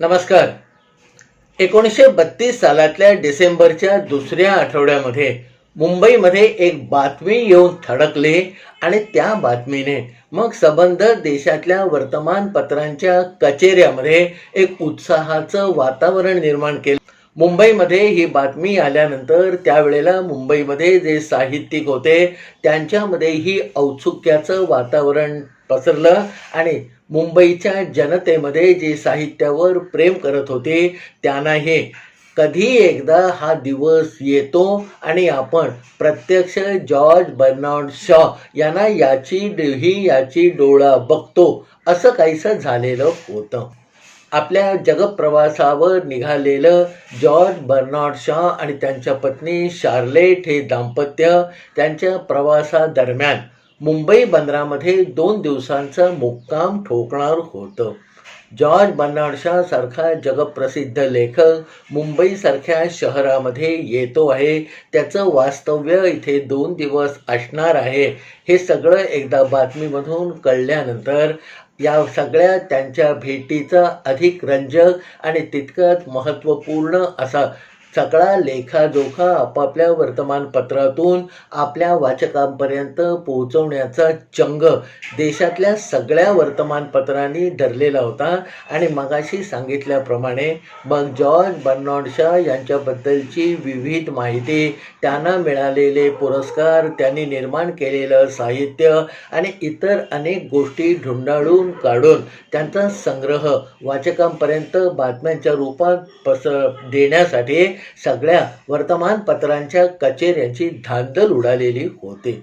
नमस्कार. एकोणीसशे बत्तीस सालातल्या डिसेंबरच्या दुसऱ्या आठवड्यामध्ये मुंबईमध्ये एक बातमी येऊन थडकली आणि त्या बातमीने मग सबंध देशातल्या वर्तमानपत्रांच्या कचेऱ्यामध्ये एक उत्साहाचं वातावरण निर्माण केलं. मुंबईमध्ये ही बातमी आल्यानंतर त्यावेळेला मुंबईमध्ये जे साहित्यिक होते त्यांच्यामध्ये ही औत्सुक्याचं वातावरण पसरलं आणि मुंबईच्या जनतेमध्ये जे साहित्यावर प्रेम करत होते त्यांना हे कधी एकदा हा दिवस येतो आणि आपण प्रत्यक्ष जॉर्ज बर्नार्ड शॉ यांना याची ही याची डोळा बघतो असं काहीसं झालेलं होतं. आपल्या जगप्रवासावर निघालेलं जॉर्ज बर्नार्ड शॉ आणि त्यांच्या पत्नी शार्लेट हे दाम्पत्य त्यांच्या प्रवासादरम्यान मुंबई बंदरामध्ये दोन दिवसांचा मुक्काम ठोकणार होतं. जॉर्ज बर्नार्ड शॉ सारखा जगप्रसिद्ध लेखक मुंबईसारख्या शहरामध्ये येतो आहे. त्याचं वास्तव्य इथे दोन दिवस असणार आहे. हे सगळं एकदा बातमीमधून कळल्यानंतर या सगळ्या त्यांच्या भेटीचा अधिक रंजक आणि तितकंच महत्त्वपूर्ण असा सगळा लेखाजोखा आपापल्या वर्तमानपत्रातून आपल्या वाचकांपर्यंत पोहोचवण्याचा चंग देशातल्या सगळ्या वर्तमानपत्रांनी धरलेला होता. आणि मगाशी सांगितल्याप्रमाणे मग जॉर्ज बर्नॉड शॉ यांच्याबद्दलची विविध माहिती त्यांना मिळालेले पुरस्कार त्यांनी निर्माण केलेलं साहित्य आणि इतर अनेक गोष्टी ढुंडाळून काढून त्यांचा संग्रह वाचकांपर्यंत बातम्यांच्या रूपात पस देण्यासाठी सगळ्या वर्तमानपत्रांच्या कचेऱ्यांची धांदल उडालेली होती.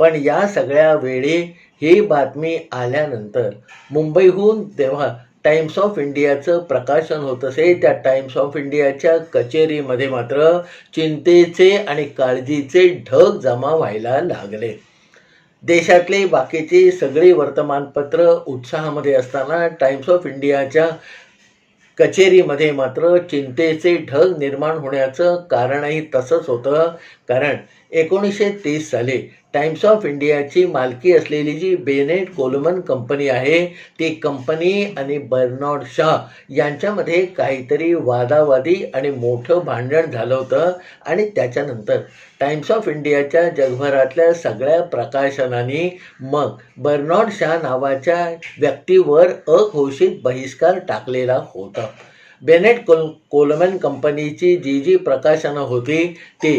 पण या सगळ्या वेळी ही बातमी आल्यानंतर मुंबईहून तेव्हा टाइम्स ऑफ इंडियाचं प्रकाशन होत असे त्या टाइम्स ऑफ इंडियाच्या कचेरीमध्ये मात्र चिंतेचे आणि काळजीचे ढग जमा व्हायला लागले. देशातले बाकीचे सगळी वर्तमानपत्र उत्साहामध्ये असताना टाइम्स ऑफ इंडियाच्या कचेरीमध्ये मात्र चिंतेचे ढग निर्माण होण्याचं कारणही तसंच होतं. कारण एकोणीसशे तीस साली टाइम्स ऑफ इंडियाची मालकी असलेली जी बेनेट कोलमन कंपनी आहे ती कंपनी आणि बर्नॉड शाह यांच्यामध्ये काहीतरी वादावादी आणि मोठं भांडण झालं होतं आणि त्याच्यानंतर टाइम्स ऑफ इंडियाच्या जगभरातल्या सगळ्या प्रकाशनांनी मग बर्नॉड शाह नावाच्या व्यक्तीवर अघोषित बहिष्कार टाकलेला होता. बेनेट कोल कोलमॅन कंपनीची जी जी प्रकाशनं होती ती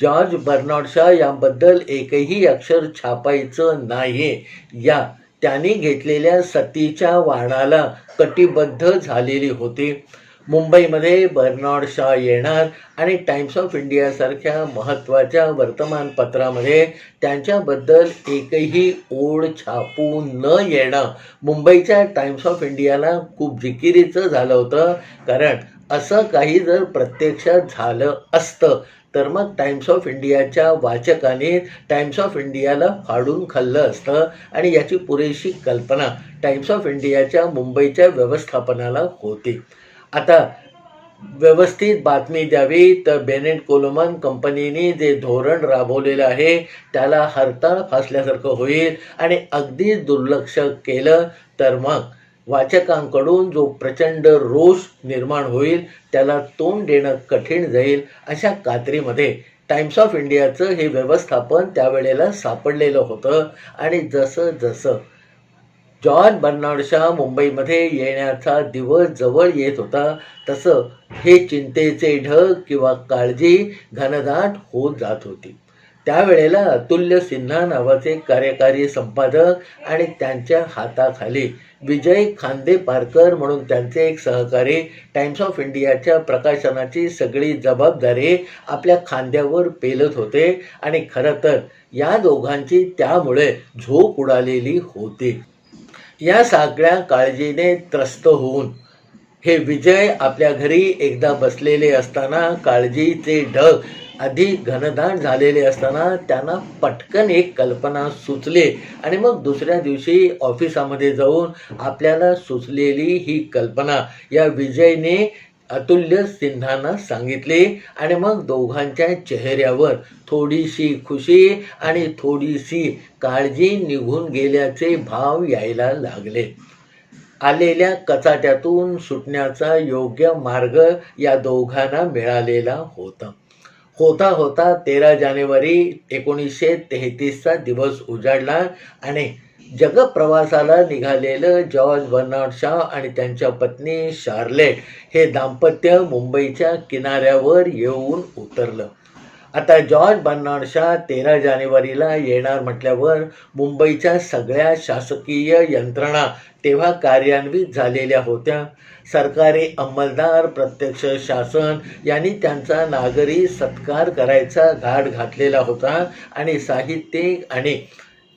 जॉर्ज बर्नॉड शॉ याबद्दल एकही अक्षर छापायचं नाही या त्यांनी घेतलेल्या सतीच्या वाणाला कटिबद्ध झालेली होती. मुंबईमध्ये बर्नॉड शॉ येणार आणि टाइम्स ऑफ इंडियासारख्या महत्त्वाच्या वर्तमानपत्रामध्ये त्यांच्याबद्दल एकही ओढ छापून न येणं मुंबईच्या टाइम्स ऑफ इंडियाला खूप जिकिरीचं झालं होतं. कारण असं काही जर प्रत्यक्षात झालं असतं तर मग टाइम्स ऑफ इंडियाच्या वाचकाने टाइम्स ऑफ इंडियाला फाडून खाल्लं असतं आणि याची पुरेशी कल्पना टाइम्स ऑफ इंडियाच्या मुंबईच्या व्यवस्थापनाला होती. आता व्यवस्थित बातमी द्यावी तर बेनेट कोलोमन कंपनीने जे धोरण राबवलेलं आहे त्याला हरताळ फासल्यासारखं होईल आणि अगदी दुर्लक्ष केलं तर मग वाचकांकडून जो प्रचंड रोष निर्माण होईल त्याला तोंड देणं कठीण जाईल अशा कात्रीमध्ये टाइम्स ऑफ इंडियाचं हे व्यवस्थापन त्यावेळेला सापडलेलं होतं आणि जसं जसं जॉन बर्नार्ड मुंबईमध्ये येण्याचा दिवस जवळ येत होता. तसं हे चिंतेचे ढग किंवा काळजी घनदाट होत जात होती. त्यावेळेला अतुल्य सिन्हा नावाचे कार्यकारी संपादक आणि त्यांच्या हाताखाली विजय खांदे पारकर म्हणून त्यांचे एक सहकारी टाइम्स ऑफ इंडियाच्या प्रकाशनाची सगळी जबाबदारी आपल्या खांद्यावर पेलत होते आणि खरं तर या दोघांची त्यामुळे झोप उडालेली होती. या सगळ्या काळजीने त्रस्त होऊन हे विजय आपल्या घरी एकदा बसलेले असताना काळजीचे ढग अधिक घनदाट झालेले असताना त्यांना पटकन एक कल्पना सुचली आणि मग दुसऱ्या दिवशी ऑफिसामध्ये जाऊन आपल्याला सुचलेली ही कल्पना या विजयने अतुल्य सिन्हांना सांगितले आणि मग दोघांच्या चेहऱ्यावर थोडीशी खुशी आणि थोडीशी काळजी निघून गेल्याचे भाव यायला लागले. आलेल्या कचाट्यातून सुटण्याचा योग्य मार्ग या दोघांना मिळालेला होता. होता होता तेरा जानेवारी एकोणीसशे तेहतीसचा दिवस उजाडला आणि जगप्रवासाला निघालेलं जॉर्ज बर्नार्ड शॉ आणि त्यांच्या पत्नी शार्लेट हे दाम्पत्य मुंबईच्या किनाऱ्यावर येऊन उतरलं. आता जॉर्ज बर्नार्ड शॉ तेरा जानेवारीला येणार म्हटल्यावर मुंबईच्या सगळ्या शासकीय यंत्रणा तेव्हा कार्यान्वित झालेल्या होत्या. सरकारी अंमलदार प्रत्यक्ष शासन यांनी त्यांचा नागरी सत्कार करायचा घाट घातलेला होता आणि साहित्यिक आणि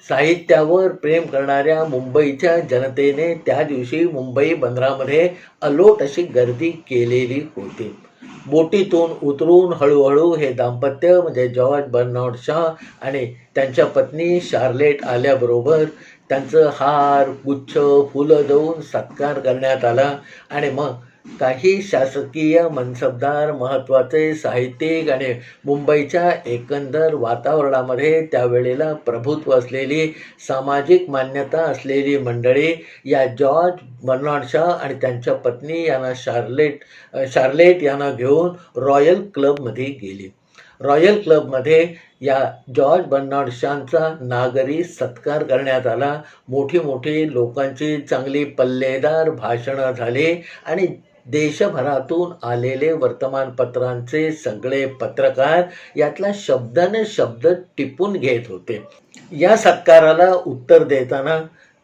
साहित्यावर प्रेम करणाऱ्या मुंबईच्या जनतेने त्या दिवशी मुंबई बंदरामध्ये अलोट अशी गर्दी केलेली होती. बोटीतून उतरून हळूहळू हे दाम्पत्य म्हणजे जॉर्ज बर्नार्ड शाह आणि त्यांच्या पत्नी शार्लेट आल्याबरोबर त्यांचं हार गुच्छ फुलं देऊन सत्कार करण्यात आला आणि मग काही शासकीय मनसबदार महत्त्वाचे साहित्यिक आणि मुंबईच्या एकंदर वातावरणामध्ये त्यावेळेला प्रभुत्व असलेली सामाजिक मान्यता असलेली मंडळी या जॉर्ज बर्नार्ड शॉ आणि त्यांच्या पत्नी यांना शार्लेट शार्लेट यांना घेऊन रॉयल क्लबमध्ये गेली. रॉयल क्लबमध्ये या जॉर्ज बर्नार्ड शॉचा नागरी सत्कार करण्यात आला. मोठी मोठी लोकांची चांगली पल्लेदार भाषणं झाली आणि देशभरातून आलेले वर्तमानपत्रांचे सगळे पत्रकार यातला शब्दाने शब्द टिपून घेत होते. या सत्काराला उत्तर देताना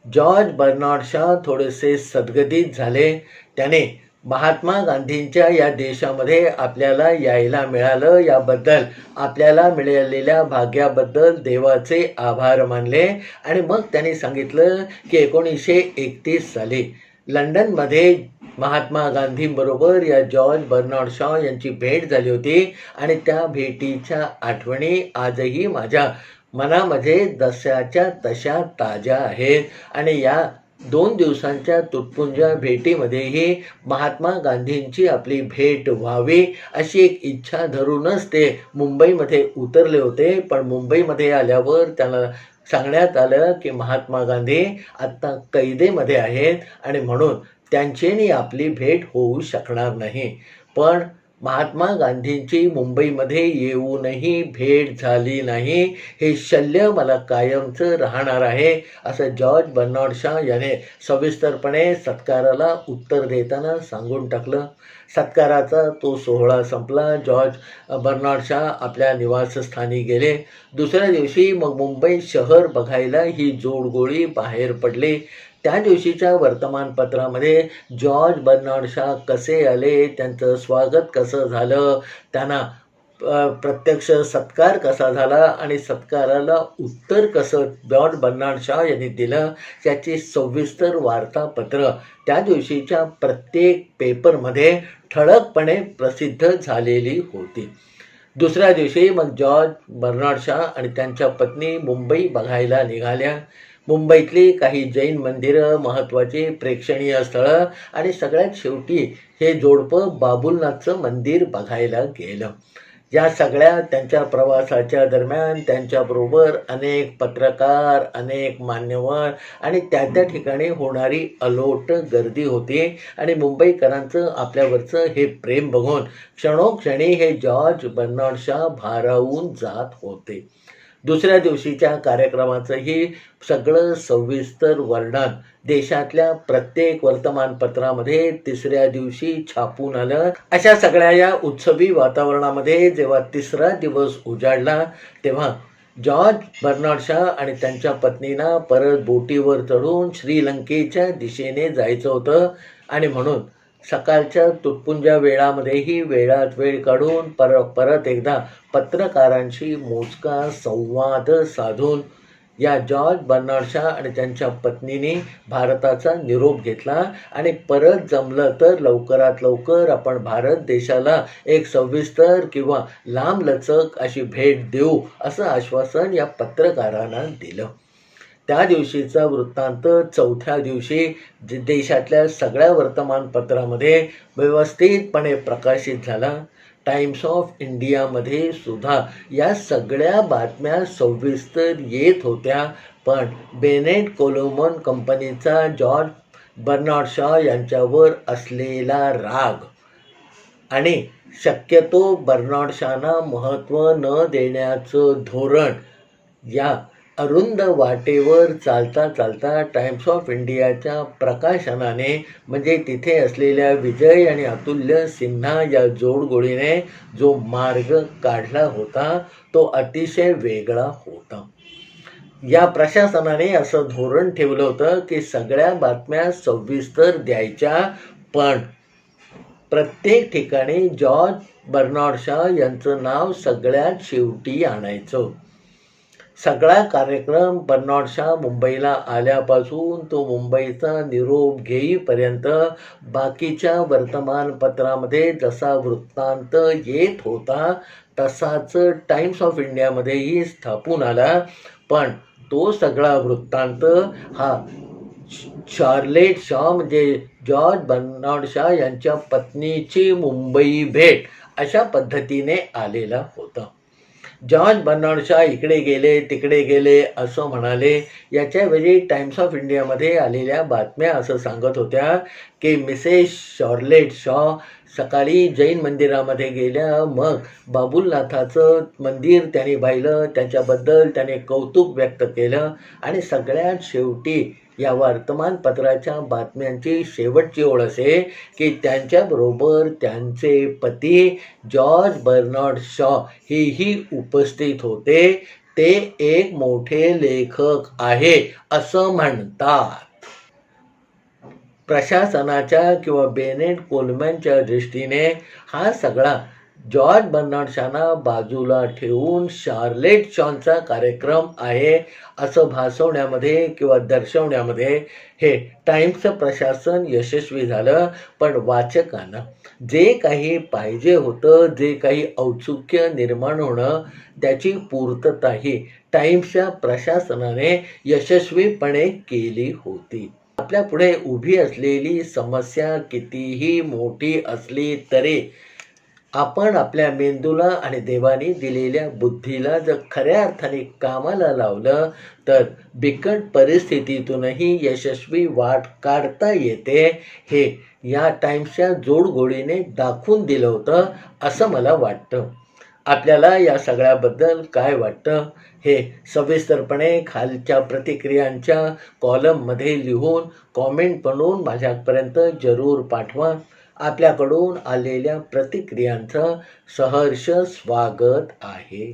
जॉर्ज बर्नार्ड शॉ थोडेसे सद्गदित झाले. त्याने महात्मा गांधींच्या या देशामध्ये आपल्याला यायला मिळालं. याबद्दल आपल्याला मिळालेल्या भाग्याबद्दल देवाचे आभार मानले. आणि मग त्यांनी सांगितलं की एकोणीसशे एकतीस साली लंडनमध्ये महात्मा गांधींबरोबर या जॉर्ज बर्नॉर्ड शॉ यांची भेट झाली होती आणि त्या भेटीच्या आठवणी आजही माझ्या मनामध्ये दशाच्या तशा ताज्या आहेत. आणि या दोन दिवसांच्या तुटपुंजा भेटीमध्येही महात्मा गांधींची आपली भेट व्हावी अशी एक इच्छा धरूनच ते मुंबईमध्ये उतरले होते. पण मुंबईमध्ये आल्यावर त्यांना सांगण्यात आलं की महात्मा गांधी आत्ता कैदेमध्ये आहेत आणि म्हणून त्यांचेनी आपली भेट होऊ शकणार नाही. पण महात्मा गांधींची मुंबईमध्ये येऊनही भेट झाली नाही. हे शल्य मला कायमचं राहणार आहे असं जॉर्ज बर्नॉड शॉ याने सविस्तरपणे सत्काराला उत्तर देताना सांगून टाकलं. सत्काराचा तो सोहळा संपला. जॉर्ज बर्नार्ड आपल्या निवासस्थानी गेले. दुसऱ्या दिवशी मग मुंबई शहर बघायला ही जोडगोळी बाहेर पडली. त्या दिवशीच्या वर्तमानपत्रामध्ये जॉर्ज बर्नार्ड कसे आले त्यांचं स्वागत कसं झालं त्यांना प्रत्यक्ष सत्कार कसा झाला आणि सत्काराला उत्तर कसं जॉर्ज बर्नार्ड शॉ यांनी दिलं त्याची सविस्तर वार्तापत्र त्या दिवशीच्या प्रत्येक पेपरमध्ये ठळकपणे प्रसिद्ध झालेली होती. दुसऱ्या दिवशी मग जॉर्ज बर्नार्ड शॉ आणि त्यांच्या पत्नी मुंबई बघायला निघाल्या. मुंबईतली काही जैन मंदिरं महत्त्वाची प्रेक्षणीय स्थळं आणि सगळ्यात शेवटी हे जोडपं बाबुलनाथचं मंदिर बघायला गेलं. या सगळ्या त्यांच्या प्रवासाच्या दरम्यान त्यांच्याबरोबर अनेक पत्रकार अनेक मान्यवर आणि त्या त्या ठिकाणी होणारी अलोट गर्दी होती. आणि मुंबईकरांचं आपल्यावरचं हे प्रेम बघून क्षणोक्षणी हे जॉर्ज बर्नार्ड भारावून जात होते. दुसऱ्या दिवशीच्या कार्यक्रमाचंही सगळं सविस्तर वर्णन. देशातल्या प्रत्येक वर्तमानपत्रामध्ये तिसऱ्या दिवशी छापून आलं. अशा सगळ्या या उत्सवी वातावरणामध्ये जेव्हा तिसरा दिवस उजाडला तेव्हा जॉर्ज बर्नार्ड शॉ आणि त्यांच्या पत्नीना परत बोटीवर चढून श्रीलंकेच्या दिशेने जायचं होतं. आणि म्हणून सकाळच्या तुटपुंजा वेळामध्येही वेळात वेळ काढून पर परत एकदा पत्रकारांशी मोजका संवाद साधून या जॉर्ज बर्नाडशा आणि त्यांच्या पत्नीने भारताचा निरोप घेतला आणि परत जमलं तर लवकरात लवकर आपण भारत देशाला एक सविस्तर किंवा लांबलचक अशी भेट देऊ असं आश्वासन या पत्रकारांना दिलं. त्या दिवशीचा वृत्तांत चौथ्या दिवशी जे देशातल्या सगळ्या वर्तमानपत्रामध्ये व्यवस्थितपणे प्रकाशित झाला. टाइम्स ऑफ इंडियामध्ये सुद्धा या सगळ्या बातम्या सविस्तर येत होत्या. पण बेनेट कोलोमन कंपनीचा जॉर्ज बर्नार्ड शॉ यांच्यावर असलेला राग आणि शक्यतो बर्नार्ड शॉना महत्त्व न देण्याचं धोरण या अरुंद वाटेवर चालता चालता टाइम्स ऑफ इंडियाच्या प्रकाशनाने म्हणजे तिथे असलेल्या विजय आणि अतुल्य सिन्हा या जोडगोळीने जो मार्ग काढला होता तो अतिशय वेगळा होता. या प्रशासनाने असं धोरण ठेवलं होतं की सगळ्या बातम्या सविस्तर द्यायच्या पण प्रत्येक ठिकाणी जॉर्ज बर्नार्ड शॉ यांचं नाव सगळ्यात शेवटी आणायचं. सगळा कार्यक्रम बर्नार्ड मुंबईला आल्यापासून तो मुंबईचा निरोप घेईपर्यंत बाकीच्या वर्तमानपत्रामध्ये जसा वृत्तांत येत होता तसाच टाइम्स ऑफ इंडियामध्येही स्थापून आला. पण तो सगळा वृत्तांत हा शार्लेट शॉ म्हणजे जॉर्ज बर्नार्ड शॉ यांच्या पत्नीची मुंबई भेट अशा पद्धतीने आलेला होता. जॉर्ज बर्नार्ड शॉ इकडे गेले तिकडे गेले असं म्हणाले. याच्यावेळी टाइम्स ऑफ इंडियामध्ये आलेल्या बातम्या असं सांगत होत्या की मिसेस शॉर्लेट शॉ सकाळी जैन मंदिरामध्ये गेल्या. मग बाबुलनाथाचं मंदिर त्याने पाहिलं. त्याच्याबद्दल त्याने कौतुक व्यक्त केलं. आणि सगळ्यात शेवटी या वर्तमानपत्राच्या बातम्यांची शेवटची ओळ असे की त्यांच्याबरोबर त्यांचे पती जॉर्ज बर्नार्ड शॉ हेही उपस्थित होते. ते एक मोठे लेखक आहे असं म्हणतात. प्रशासनाच्या किंवा बेनेट कोलमॅनच्या दृष्टीने हा सगळा जॉर्ज बर्नार्ड शाना बाजूला ठेवून शार्लेट शॉनचा कार्यक्रम आहे असं भासवण्यामध्ये किंवा दर्शवण्यामध्ये हे टाइम्सचं प्रशासन यशस्वी झालं. पण वाचकांना जे काही पाहिजे होतं जे काही औत्सुक्य निर्माण होणं त्याची पूर्तताही टाइम्सच्या प्रशासनाने यशस्वीपणे केली होती. आपल्या पुढे उभी असलेली समस्या कितीही मोठी असली तरी आपण आपल्या मेंदूला आणि देवाने दिलेल्या बुद्धीला जर खऱ्या अर्थाने कामाला लावलं तर बिकट परिस्थितीतूनही यशस्वी वाट काढता येते. हे या टाईम्सच्या जोडगोडीने दाखवून दिलं होतं असं मला वाटतं. आपल्याला या सगळ्याबद्दल काय वाटतं? हे सविस्तरपणे खालच्या प्रतिक्रियांच्या कॉलममध्ये लिहून कॉमेंट बनवून माझ्यापर्यंत जरूर पाठवा. आपल्याकडून आलेल्या प्रतिक्रियांचं सहर्ष स्वागत आहे.